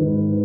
Potrzebuję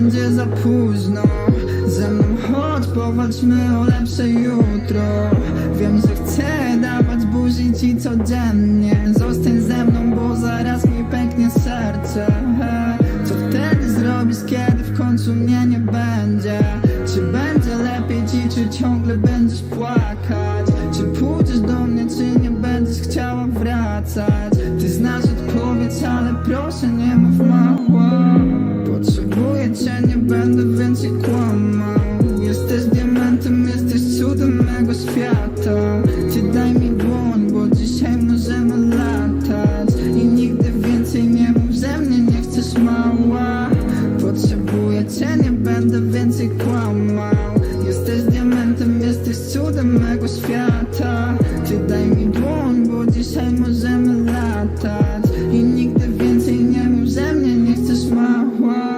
będzie za późno Ze mną chodź, powalczmy o lepsze jutro Wiem, że chcę dawać buzi ci codziennie Zostań ze mną, bo zaraz mi pęknie serce Co wtedy zrobisz, kiedy w końcu mnie nie będzie? Czy będzie lepiej ci, czy ciągle będziesz płakać? Czy pójdziesz do mnie, czy nie będziesz chciała wracać? Ty znasz odpowiedź, ale proszę nie mów mało Potrzebuję cię, nie będę więcej kłamał Jesteś diamentem, jesteś cudem mego świata. Ty daj mi dłoń, bo dzisiaj możemy latać. I nigdy więcej nie mów ze mnie, nie chcesz mała. Potrzebuję cię, nie będę więcej kłamał. Jesteś diamentem, jesteś cudem mego świata. Ty daj mi dłoń, bo dzisiaj możemy latać. I nigdy więcej nie mów ze mnie, nie chcesz mała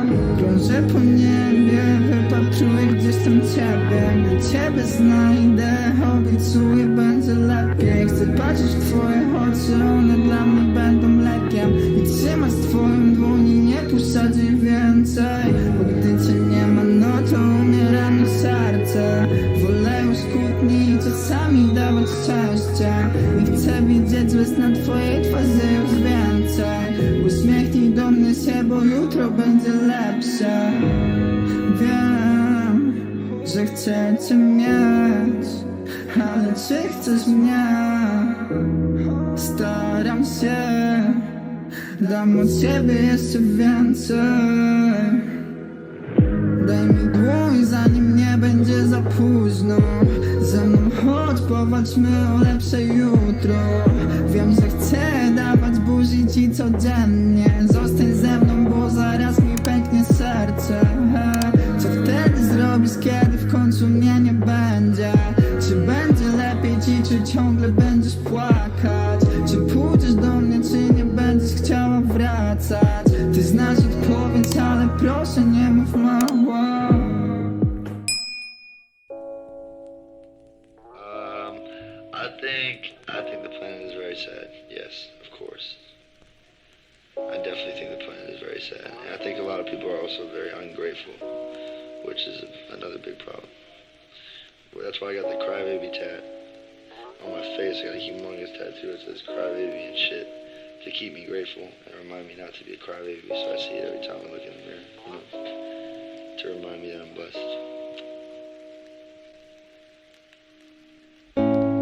w twoje oczy, one dla mnie będą lekiem I trzymać twoją dłoń i nie puszczać więcej. Bo gdy cię nie ma, no to umiera mi serce. Wolę już kłótni i czasami dawać szczęście. I chcę widzieć łez na twojej twarzy już więcej. Uśmiechnij do mnie się, bo jutro będzie lepsze. Wiem, że chcę cię mieć Ale czy chcesz mnie? Staram się. Dam od siebie jeszcze więcej. Daj mi dłoń, zanim nie będzie za późno. Ze mną chodź, powalczmy o lepsze jutro. Wiem, że chcę dawać buzi ci codziennie. Zostań ciągle będziesz płakać? Czy pójdziesz do mnie, czy nie będziesz chciała wracać? Ty znasz odpowiedź, ale proszę nie mów Um, I think I think the planet is very sad. Yes, of course. I definitely think the planet is very sad, and I think a lot of people are also very ungrateful, which is another big problem. That's why I got the crybaby tat face. Got a humongous tattoo that says crybaby and shit to keep me grateful and remind me not to be a crybaby. So I see it every time I look in the mirror, you know, to remind me that I'm blessed.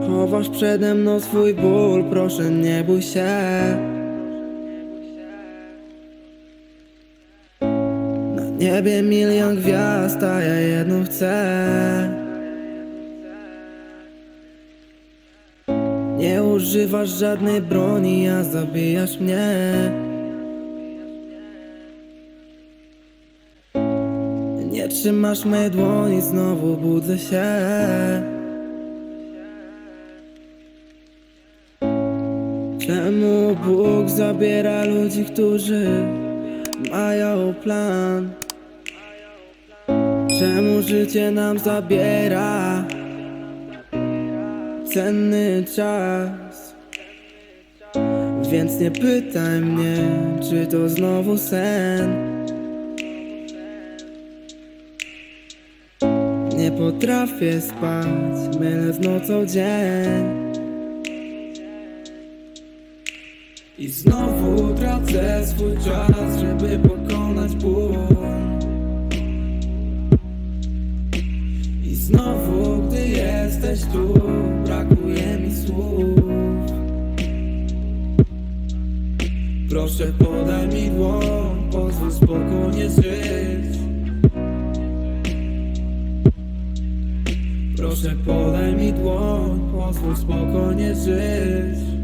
Chowasz przede mną swój ból, proszę nie bój się Na niebie milion gwiazd, a ja jedną chcę Nie używasz żadnej broni, a zabijasz mnie. Nie trzymasz mej dłoni, znowu budzę się. Czemu Bóg zabiera ludzi, którzy mają plan? Czemu życie nam zabiera cenny czas? Więc nie pytaj mnie, czy to znowu sen. Nie potrafię spać, mylę z nocą dzień. I znowu tracę swój czas, żeby pokonać ból I znowu, jesteś tu, brakuje mi słów. Proszę podaj mi dłoń, pozwól spokojnie żyć. Proszę podaj mi dłoń, pozwól spokojnie żyć